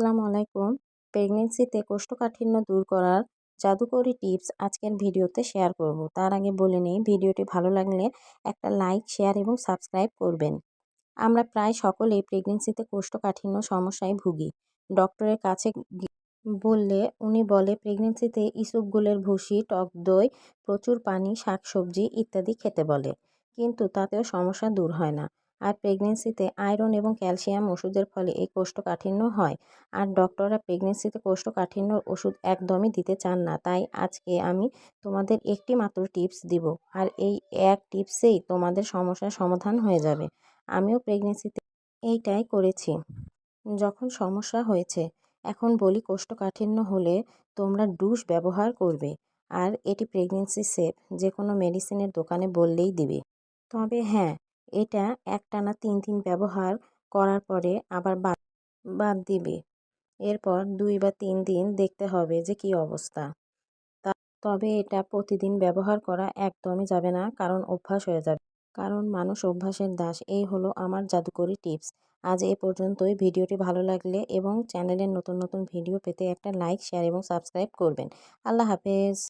আসসালামু আলাইকুম। প্রেগনেন্সিতে কোষ্ঠকাঠিন্য দূর করার জাদুকরি টিপস আজকের ভিডিওতে শেয়ার করব। তার আগে বলে নিই, ভিডিওটি ভালো লাগলে একটা লাইক, শেয়ার এবং সাবস্ক্রাইব করবেন। আমরা প্রায় সকলেই প্রেগনেন্সিতে কোষ্ঠকাঠিন্য সমস্যায় ভুগি। ডক্টরের কাছে বললে, উনি বলে, প্রেগনেন্সিতে ইসবগুলের ভুসি, টক দই, প্রচুর পানি, শাকসবজি ইত্যাদি খেতে বলে। কিন্তু তাতেও সমস্যা দূর হয় না। আর প্রেগনেন্সিতে আয়রন এবং ক্যালসিয়াম ওষুধের ফলে এই কোষ্ঠকাঠিন্য হয়। আর ডক্টররা প্রেগনেন্সিতে কোষ্ঠকাঠিন্যর ওষুধ একদমই দিতে চান না। তাই আজকে আমি তোমাদের একটি মাত্র টিপস দিব। আর এই এক টিপসেই তোমাদের সমস্যার সমাধান হয়ে যাবে। আমিও প্রেগনেন্সিতে এইটাই করেছি। যখন সমস্যা হয়েছে, এখন বলি কোষ্ঠকাঠিন্য হলে তোমরা ডুশ ব্যবহার করবে। আর এটি প্রেগনেন্সি সেফ যে কোনো মেডিসিনের দোকানে বললেই দিবে। তবে হ্যাঁ এটা একটানা তিন দিন ব্যবহার করার পরে আবার বাদ বাদ দিবে। এরপর দুই বা তিন দিন দেখতে হবে যে কি অবস্থা। তবে এটা প্রতিদিন ব্যবহার করা একদমই যাবে না, কারণ অভ্যাস হয়ে যাবে। কারণ মানুষ অভ্যাসের দাস, এই হলো আমার জাদুকরি টিপস। আজ এ পর্যন্তই। ভিডিওটি ভালো লাগলে এবং চ্যানেলের নতুন নতুন ভিডিও পেতে একটা লাইক, শেয়ার এবং সাবস্ক্রাইব করবেন। আল্লাহ হাফেজ।